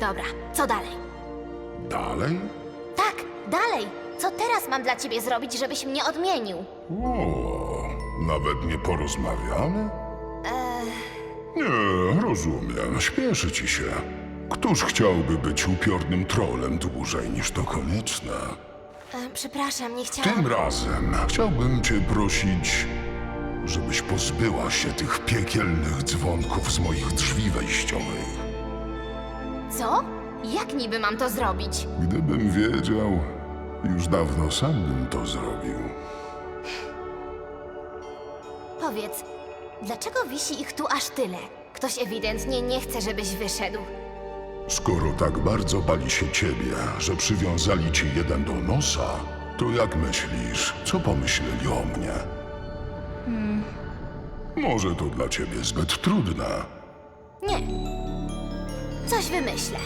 Dobra, co dalej? Dalej? Tak, dalej. Co teraz mam dla ciebie zrobić, żebyś mnie odmienił? O, nawet nie porozmawiamy? Nie, rozumiem. Śpieszy ci się. Któż chciałby być upiornym trolem dłużej niż to konieczne? E, przepraszam, nie chciałam. Tym razem chciałbym cię prosić, żebyś pozbyła się tych piekielnych dzwonków z moich drzwi wejściowych. Co? Jak niby mam to zrobić? Gdybym wiedział, już dawno sam bym to zrobił. Powiedz, dlaczego wisi ich tu aż tyle? Ktoś ewidentnie nie chce, żebyś wyszedł. Skoro tak bardzo bali się ciebie, że przywiązali cię jeden do nosa, to jak myślisz, co pomyśleli o mnie? Może to dla ciebie zbyt trudne. Nie. Coś wymyślę.